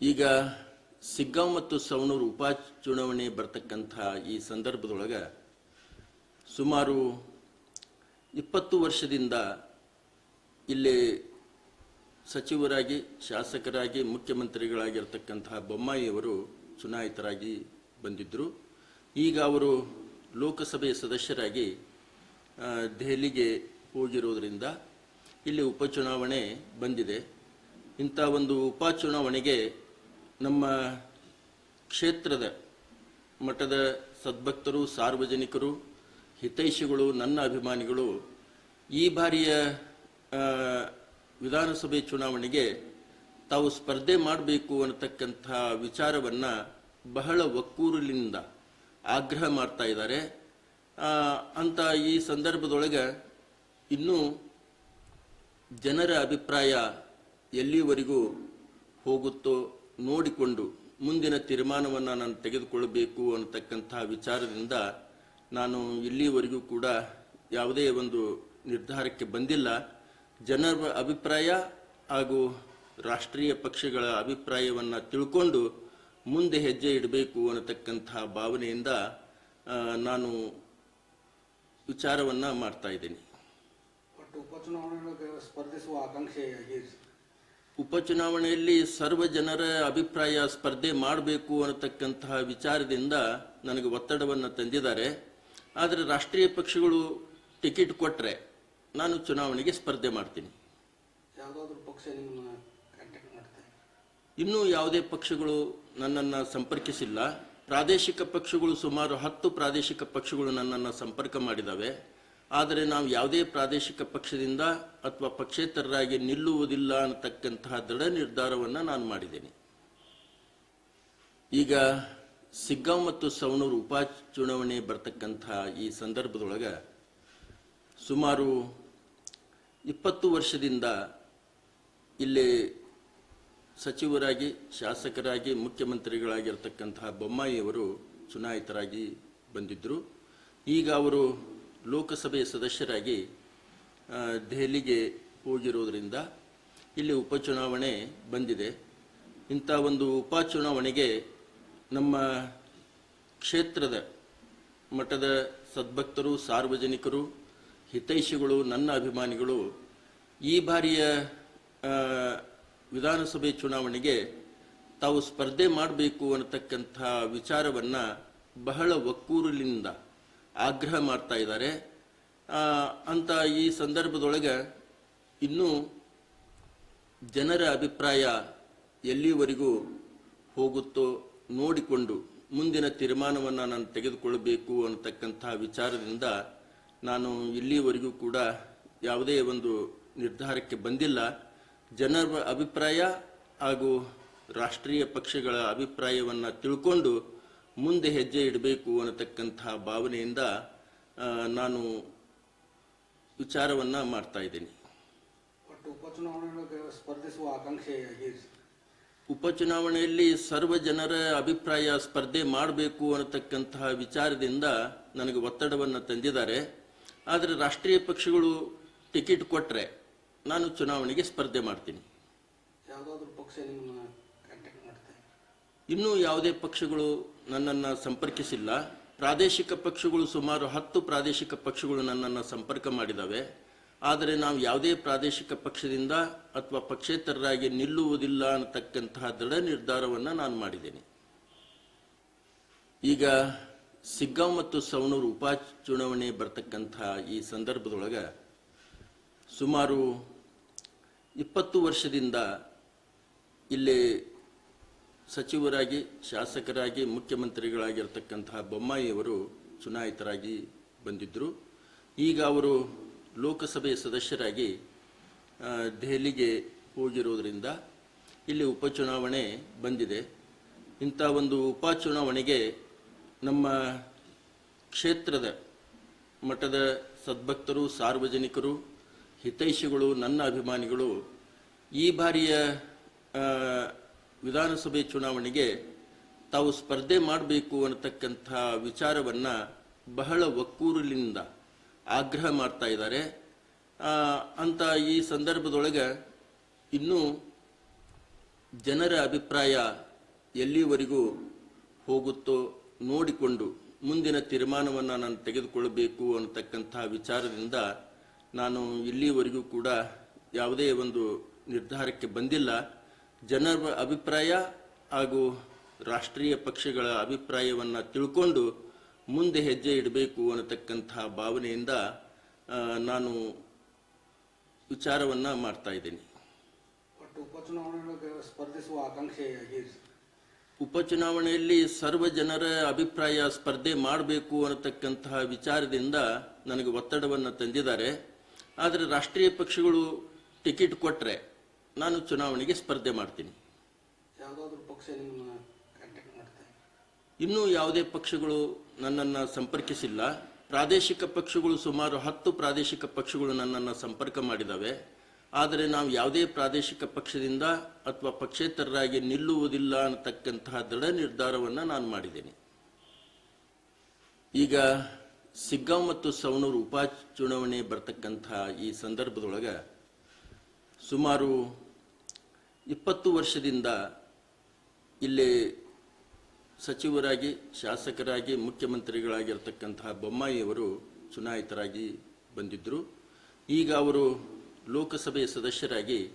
ಈಗ ಸಿಗ್ಗಾಂವ್ ಮತ್ತು ಸವಣೂರು ಉಪಚುನಾವಣೆ ಬರ್ತಕ್ಕಂಥ ಈ ಸಂದರ್ಭದೊಳಗೆ ಸುಮಾರು ಇಪ್ಪತ್ತು ವರ್ಷದಿಂದ ಇಲ್ಲಿ ಸಚಿವರಾಗಿ, ಶಾಸಕರಾಗಿ, ಮುಖ್ಯಮಂತ್ರಿಗಳಾಗಿರ್ತಕ್ಕಂತಹ ಬೊಮ್ಮಾಯಿಯವರು ಚುನಾಯಿತರಾಗಿ ಬಂದಿದ್ದರು ಈಗ ಅವರು ಲೋಕಸಭೆಯ ಸದಸ್ಯರಾಗಿ ದೆಹಲಿಗೆ ಹೋಗಿರೋದರಿಂದ ಇಲ್ಲಿ ಉಪಚುನಾವಣೆ ಬಂದಿದೆ. ಇಂಥ ಒಂದು ಉಪಚುನಾವಣೆಗೆ ನಮ್ಮ ಕ್ಷೇತ್ರದ ಮಠದ ಸದ್ಭಕ್ತರು, ಸಾರ್ವಜನಿಕರು, ಹಿತೈಷಿಗಳು, ನನ್ನ ಅಭಿಮಾನಿಗಳು, ಈ ಬಾರಿಯ ವಿಧಾನಸಭೆ ಚುನಾವಣೆಗೆ ತಾವು ಸ್ಪರ್ಧೆ ಮಾಡಬೇಕು ಅನ್ನತಕ್ಕಂಥ ವಿಚಾರವನ್ನ ಬಹಳ ಒಕ್ಕೂರಲಿನಿಂದ ಆಗ್ರಹ ಮಾಡ್ತಾ ಇದ್ದಾರೆ. ಅಂತ ಈ ಸಂದರ್ಭದೊಳಗೆ ಇನ್ನೂ ಜನರ ಅಭಿಪ್ರಾಯ ಎಲ್ಲಿವರೆಗೂ ಹೋಗುತ್ತೋ ನೋಡಿಕೊಂಡು ಮುಂದಿನ ತೀರ್ಮಾನವನ್ನು ನಾನು ತೆಗೆದುಕೊಳ್ಳಬೇಕು ಅನ್ನತಕ್ಕಂಥ ವಿಚಾರದಿಂದ ನಾನು ಇಲ್ಲಿವರೆಗೂ ಕೂಡ ಯಾವುದೇ ಒಂದು ನಿರ್ಧಾರಕ್ಕೆ ಬಂದಿಲ್ಲ. ಜನರ ಅಭಿಪ್ರಾಯ ಹಾಗೂ ರಾಷ್ಟ್ರೀಯ ಪಕ್ಷಗಳ ಅಭಿಪ್ರಾಯವನ್ನು ತಿಳ್ಕೊಂಡು ಮುಂದೆ ಹೆಜ್ಜೆ ಇಡಬೇಕು ಅನ್ನತಕ್ಕಂಥ ಭಾವನೆಯಿಂದ ನಾನು ವಿಚಾರವನ್ನು ಮಾಡ್ತಾ ಇದ್ದೀನಿ. ಸ್ಪರ್ಧಿಸುವ ಆಕಾಂಕ್ಷೆ ಉಪಚುನಾವಣೆಯಲ್ಲಿ ಸರ್ವ ಜನರ ಅಭಿಪ್ರಾಯ ಸ್ಪರ್ಧೆ ಮಾಡಬೇಕು ಅನ್ನತಕ್ಕಂತಹ ವಿಚಾರದಿಂದ ನನಗೆ ಒತ್ತಡವನ್ನು ತಂದಿದ್ದಾರೆ. ಆದರೆ ರಾಷ್ಟ್ರೀಯ ಪಕ್ಷಗಳು ಟಿಕೆಟ್ ಕೊಟ್ಟರೆ ನಾನು ಚುನಾವಣೆಗೆ ಸ್ಪರ್ಧೆ ಮಾಡ್ತೀನಿ. ಇನ್ನೂ ಯಾವುದೇ ಪಕ್ಷಗಳು ನನ್ನನ್ನು ಸಂಪರ್ಕಿಸಿಲ್ಲ. ಪ್ರಾದೇಶಿಕ ಪಕ್ಷಗಳು ಸುಮಾರು ಹತ್ತು ಪ್ರಾದೇಶಿಕ ಪಕ್ಷಗಳು ನನ್ನನ್ನು ಸಂಪರ್ಕ ಮಾಡಿದ್ದಾವೆ ಆದರೆ ನಾವು ಯಾವುದೇ ಪ್ರಾದೇಶಿಕ ಪಕ್ಷದಿಂದ ಅಥವಾ ಪಕ್ಷೇತರರಾಗಿ ನಿಲ್ಲುವುದಿಲ್ಲ ಅನ್ನತಕ್ಕಂತಹ ದೃಢ ನಿರ್ಧಾರವನ್ನು ನಾನು ಮಾಡಿದ್ದೇನೆ. ಈಗ ಸಿಗ್ಗಾಂವ್ ಮತ್ತು ಸವಣೂರು ಉಪಚುನಾವಣೆ ಬರತಕ್ಕಂತಹ ಈ ಸಂದರ್ಭದೊಳಗೆ ಸುಮಾರು ಇಪ್ಪತ್ತು ವರ್ಷದಿಂದ ಇಲ್ಲಿ ಸಚಿವರಾಗಿ, ಶಾಸಕರಾಗಿ, ಮುಖ್ಯಮಂತ್ರಿಗಳಾಗಿರ್ತಕ್ಕಂತಹ ಬೊಮ್ಮಾಯಿಯವರು ಚುನಾಯಿತರಾಗಿ ಬಂದಿದ್ದರು ಈಗ ಅವರು ಲೋಕಸಭೆ ಸದಸ್ಯರಾಗಿ ದೆಹಲಿಗೆ ಹೋಗಿರೋದರಿಂದ ಇಲ್ಲಿ ಉಪಚುನಾವಣೆ ಬಂದಿದೆ. ಇಂಥ ಒಂದು ಉಪಚುನಾವಣೆಗೆ ನಮ್ಮ ಕ್ಷೇತ್ರದ ಮಠದ ಸದ್ಭಕ್ತರು, ಸಾರ್ವಜನಿಕರು, ಹಿತೈಷಿಗಳು, ನನ್ನ ಅಭಿಮಾನಿಗಳು ಈ ಬಾರಿಯ ವಿಧಾನಸಭೆ ಚುನಾವಣೆಗೆ ತಾವು ಸ್ಪರ್ಧೆ ಮಾಡಬೇಕು ಅನ್ನತಕ್ಕಂಥ ವಿಚಾರವನ್ನು ಬಹಳ ಒಕ್ಕೂರಲಿನಿಂದ ಆಗ್ರಹ ಮಾಡ್ತಾ ಇದ್ದಾರೆ. ಅಂತ ಈ ಸಂದರ್ಭದೊಳಗೆ ಇನ್ನೂ ಜನರ ಅಭಿಪ್ರಾಯ ಎಲ್ಲಿವರೆಗೂ ಹೋಗುತ್ತೋ ನೋಡಿಕೊಂಡು ಮುಂದಿನ ತೀರ್ಮಾನವನ್ನು ನಾನು ತೆಗೆದುಕೊಳ್ಳಬೇಕು ಅನ್ನತಕ್ಕಂಥ ವಿಚಾರದಿಂದ ನಾನು ಇಲ್ಲಿವರೆಗೂ ಕೂಡ ಯಾವುದೇ ಒಂದು ನಿರ್ಧಾರಕ್ಕೆ ಬಂದಿಲ್ಲ. ಜನರ ಅಭಿಪ್ರಾಯ ಹಾಗೂ ರಾಷ್ಟ್ರೀಯ ಪಕ್ಷಗಳ ಅಭಿಪ್ರಾಯವನ್ನು ತಿಳ್ಕೊಂಡು ಮುಂದೆ ಹೆಜ್ಜೆ ಇಡಬೇಕು ಅನ್ನತಕ್ಕಂಥ ಭಾವನೆಯಿಂದ ನಾನು ವಿಚಾರವನ್ನು ಮಾಡ್ತಾ ಇದ್ದೀನಿ. ಸ್ಪರ್ಧಿಸುವ ಆಕಾಂಕ್ಷೆ ಉಪಚುನಾವಣೆಯಲ್ಲಿ ಸರ್ವ ಜನರ ಅಭಿಪ್ರಾಯ ಸ್ಪರ್ಧೆ ಮಾಡಬೇಕು ಅನ್ನತಕ್ಕಂತಹ ವಿಚಾರದಿಂದ ನನಗೆ ಒತ್ತಡವನ್ನು ತಂದಿದ್ದಾರೆ. ಆದರೆ ರಾಷ್ಟ್ರೀಯ ಪಕ್ಷಗಳು ಟಿಕೆಟ್ ಕೊಟ್ಟರೆ ನಾನು ಚುನಾವಣೆಗೆ ಸ್ಪರ್ಧೆ ಮಾಡ್ತೀನಿ. ಯಾವುದಾದ್ರೂ ಪಕ್ಷ ಇನ್ನೂ ಯಾವುದೇ ಪಕ್ಷಗಳು ನನ್ನನ್ನು ಸಂಪರ್ಕಿಸಿಲ್ಲ. ಪ್ರಾದೇಶಿಕ ಪಕ್ಷಗಳು ಸುಮಾರು ಹತ್ತು ಪ್ರಾದೇಶಿಕ ಪಕ್ಷಗಳು ನನ್ನನ್ನು ಸಂಪರ್ಕ ಮಾಡಿದ್ದಾವೆ ಆದರೆ ನಾವು ಯಾವುದೇ ಪ್ರಾದೇಶಿಕ ಪಕ್ಷದಿಂದ ಅಥವಾ ಪಕ್ಷೇತರರಾಗಿ ನಿಲ್ಲುವುದಿಲ್ಲ ಅನ್ನತಕ್ಕಂತಹ ದೃಢ ನಿರ್ಧಾರವನ್ನು ನಾನು ಮಾಡಿದ್ದೇನೆ. ಈಗ ಸಿಗ್ಗಾಂವ್ ಮತ್ತು ಸವಣೂರು ಉಪಚುನಾವಣೆ ಬರ್ತಕ್ಕಂಥ ಈ ಸಂದರ್ಭದೊಳಗೆ ಸುಮಾರು ಇಪ್ಪತ್ತು ವರ್ಷದಿಂದ ಇಲ್ಲಿ ಸಚಿವರಾಗಿ, ಶಾಸಕರಾಗಿ, ಮುಖ್ಯಮಂತ್ರಿಗಳಾಗಿರ್ತಕ್ಕಂತಹ ಬೊಮ್ಮಾಯಿಯವರು ಚುನಾಯಿತರಾಗಿ ಬಂದಿದ್ದರು ಈಗ ಅವರು ಲೋಕಸಭೆ ಸದಸ್ಯರಾಗಿ ದೆಹಲಿಗೆ ಹೋಗಿರೋದರಿಂದ ಇಲ್ಲಿ ಉಪಚುನಾವಣೆ ಬಂದಿದೆ. ಇಂಥ ಒಂದು ಉಪಚುನಾವಣೆಗೆ ನಮ್ಮ ಕ್ಷೇತ್ರದ ಮಠದ ಸದ್ಭಕ್ತರು, ಸಾರ್ವಜನಿಕರು, ಹಿತೈಷಿಗಳು, ನನ್ನ ಅಭಿಮಾನಿಗಳು ಈ ಬಾರಿಯ ವಿಧಾನಸಭೆ ಚುನಾವಣೆಗೆ ತಾವು ಸ್ಪರ್ಧೆ ಮಾಡಬೇಕು ಅನ್ನತಕ್ಕಂಥ ವಿಚಾರವನ್ನು ಬಹಳ ಒಕ್ಕೂರಲಿನಿಂದ ಆಗ್ರಹ ಮಾಡ್ತಾ ಇದ್ದಾರೆ. ಅಂತ ಈ ಸಂದರ್ಭದೊಳಗೆ ಇನ್ನೂ ಜನರ ಅಭಿಪ್ರಾಯ ಎಲ್ಲಿವರೆಗೂ ಹೋಗುತ್ತೋ ನೋಡಿಕೊಂಡು ಮುಂದಿನ ತೀರ್ಮಾನವನ್ನು ನಾನು ತೆಗೆದುಕೊಳ್ಳಬೇಕು ಅನ್ನತಕ್ಕಂಥ ವಿಚಾರದಿಂದ ನಾನು ಇಲ್ಲಿವರೆಗೂ ಕೂಡ ಯಾವುದೇ ಒಂದು ನಿರ್ಧಾರಕ್ಕೆ ಬಂದಿಲ್ಲ. ಜನರ ಅಭಿಪ್ರಾಯ ಹಾಗೂ ರಾಷ್ಟ್ರೀಯ ಪಕ್ಷಗಳ ಅಭಿಪ್ರಾಯವನ್ನು ತಿಳ್ಕೊಂಡು ಮುಂದೆ ಹೆಜ್ಜೆ ಇಡಬೇಕು ಅನ್ನತಕ್ಕಂತಹ ಭಾವನೆಯಿಂದ ನಾನು ವಿಚಾರವನ್ನು ಮಾಡ್ತಾ ಇದ್ದೀನಿ. ಸ್ಪರ್ಧಿಸುವ ಆಕಾಂಕ್ಷೆ ಉಪಚುನಾವಣೆಯಲ್ಲಿ ಸರ್ವ ಜನರ ಅಭಿಪ್ರಾಯ ಸ್ಪರ್ಧೆ ಮಾಡಬೇಕು ಅನ್ನತಕ್ಕಂತಹ ವಿಚಾರದಿಂದ ನನಗೆ ಒತ್ತಡವನ್ನು ತಂದಿದ್ದಾರೆ. ಆದರೆ ರಾಷ್ಟ್ರೀಯ ಪಕ್ಷಗಳು ಟಿಕೆಟ್ ಕೊಟ್ಟರೆ ನಾನು ಚುನಾವಣೆಗೆ ಸ್ಪರ್ಧೆ ಮಾಡ್ತೀನಿ. ಯಾವುದಾದ್ರೂ ಪಕ್ಷ ನಿಮ್ಮನ್ನ ಕಾಂಟ್ಯಾಕ್ಟ್ ಮಾಡ್ತಾರೆ ಇನ್ನೂ ಯಾವುದೇ ಪಕ್ಷಗಳು ನನ್ನನ್ನು ಸಂಪರ್ಕಿಸಿಲ್ಲ. ಪ್ರಾದೇಶಿಕ ಪಕ್ಷಗಳು ಸುಮಾರು ಹತ್ತು ಪ್ರಾದೇಶಿಕ ಪಕ್ಷಗಳು ನನ್ನನ್ನು ಸಂಪರ್ಕ ಮಾಡಿದ್ದಾವೆ ಆದರೆ ನಾವು ಯಾವುದೇ ಪ್ರಾದೇಶಿಕ ಪಕ್ಷದಿಂದ ಅಥವಾ ಪಕ್ಷೇತರರಾಗಿ ನಿಲ್ಲುವುದಿಲ್ಲ ಅನ್ನತಕ್ಕಂತಹ ದೃಢ ನಿರ್ಧಾರವನ್ನು ನಾನು ಮಾಡಿದ್ದೇನೆ. ಈಗ ಸಿಗ್ಗಾಂವ್ ಮತ್ತು ಸವಣೂರು ಉಪಚುನಾವಣೆ ಬರ್ತಕ್ಕಂತಹ ಈ ಸಂದರ್ಭದೊಳಗೆ ಸುಮಾರು ಇಪ್ಪತ್ತು ವರ್ಷದಿಂದ ಇಲ್ಲಿ ಸಚಿವರಾಗಿ, ಶಾಸಕರಾಗಿ, ಮುಖ್ಯಮಂತ್ರಿಗಳಾಗಿರ್ತಕ್ಕಂತಹ ಬೊಮ್ಮಾಯಿಯವರು ಚುನಾಯಿತರಾಗಿ ಬಂದಿದ್ದರು ಈಗ ಅವರು ಲೋಕಸಭೆಯ ಸದಸ್ಯರಾಗಿ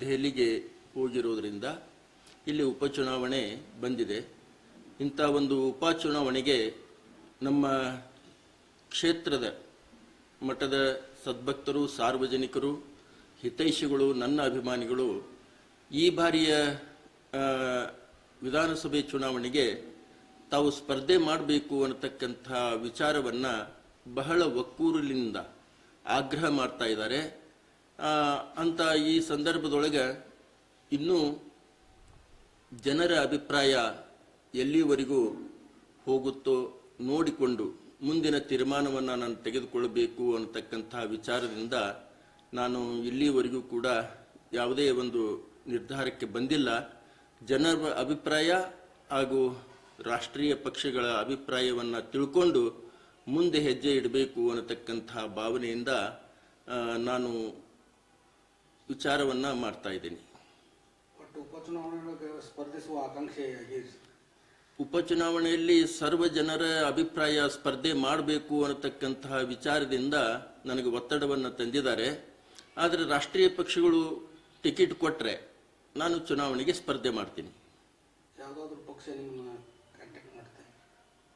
ದೆಹಲಿಗೆ ಹೋಗಿರೋದರಿಂದ ಇಲ್ಲಿ ಉಪಚುನಾವಣೆ ಬಂದಿದೆ. ಇಂಥ ಒಂದು ಉಪಚುನಾವಣೆಗೆ ನಮ್ಮ ಕ್ಷೇತ್ರದ ಮಠದ ಸದ್ಭಕ್ತರು, ಸಾರ್ವಜನಿಕರು ಹಿತೈಷಿಗಳು, ನನ್ನ ಅಭಿಮಾನಿಗಳು, ಈ ಬಾರಿಯ ವಿಧಾನಸಭೆ ಚುನಾವಣೆಗೆ ತಾವು ಸ್ಪರ್ಧೆ ಮಾಡಬೇಕು ಅನ್ನತಕ್ಕಂಥ ವಿಚಾರವನ್ನು ಬಹಳ ಒಕ್ಕೂರಲಿನಿಂದ ಆಗ್ರಹ ಮಾಡ್ತಾ ಇದ್ದಾರೆ. ಅಂತ ಈ ಸಂದರ್ಭದೊಳಗೆ ಇನ್ನೂ ಜನರ ಅಭಿಪ್ರಾಯ ಎಲ್ಲಿವರೆಗೂ ಹೋಗುತ್ತೋ ನೋಡಿಕೊಂಡು ಮುಂದಿನ ತೀರ್ಮಾನವನ್ನು ನಾನು ತೆಗೆದುಕೊಳ್ಳಬೇಕು ಅನ್ನತಕ್ಕಂಥ ವಿಚಾರದಿಂದ ನಾನು ಇಲ್ಲಿವರೆಗೂ ಕೂಡ ಯಾವುದೇ ಒಂದು ನಿರ್ಧಾರಕ್ಕೆ ಬಂದಿಲ್ಲ. ಜನರ ಅಭಿಪ್ರಾಯ ಹಾಗೂ ರಾಷ್ಟ್ರೀಯ ಪಕ್ಷಗಳ ಅಭಿಪ್ರಾಯವನ್ನು ತಿಳ್ಕೊಂಡು ಮುಂದೆ ಹೆಜ್ಜೆ ಇಡಬೇಕು ಅನ್ನತಕ್ಕಂತಹ ಭಾವನೆಯಿಂದ ನಾನು ವಿಚಾರವನ್ನು ಮಾಡ್ತಾ ಇದ್ದೀನಿ. ಸ್ಪರ್ಧಿಸುವ ಆಕಾಂಕ್ಷೆ ಉಪಚುನಾವಣೆಯಲ್ಲಿ ಸರ್ವ ಜನರ ಅಭಿಪ್ರಾಯ ಸ್ಪರ್ಧೆ ಮಾಡಬೇಕು ಅನ್ನತಕ್ಕಂತಹ ವಿಚಾರದಿಂದ ನನಗೆ ಒತ್ತಡವನ್ನು ತಂದಿದ್ದಾರೆ. ಆದರೆ ರಾಷ್ಟ್ರೀಯ ಪಕ್ಷಗಳು ಟಿಕೆಟ್ ಕೊಟ್ಟರೆ ನಾನು ಚುನಾವಣೆಗೆ ಸ್ಪರ್ಧೆ ಮಾಡ್ತೀನಿ. ಪಕ್ಷ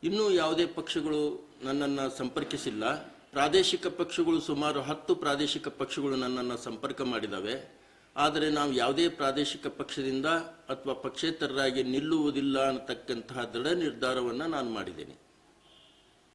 ಇನ್ನೂ ಯಾವುದೇ ಪಕ್ಷಗಳು ನನ್ನನ್ನು ಸಂಪರ್ಕಿಸಿಲ್ಲ. ಪ್ರಾದೇಶಿಕ ಪಕ್ಷಗಳು ಸುಮಾರು ಹತ್ತು ಪ್ರಾದೇಶಿಕ ಪಕ್ಷಗಳು ನನ್ನನ್ನು ಸಂಪರ್ಕ ಮಾಡಿದ್ದಾವೆ ಆದರೆ ನಾವು ಯಾವುದೇ ಪ್ರಾದೇಶಿಕ ಪಕ್ಷದಿಂದ ಅಥವಾ ಪಕ್ಷೇತರರಾಗಿ ನಿಲ್ಲುವುದಿಲ್ಲ ಅನ್ನತಕ್ಕಂತಹ ದೃಢ ನಿರ್ಧಾರವನ್ನು ನಾನು ಮಾಡಿದ್ದೇನೆ.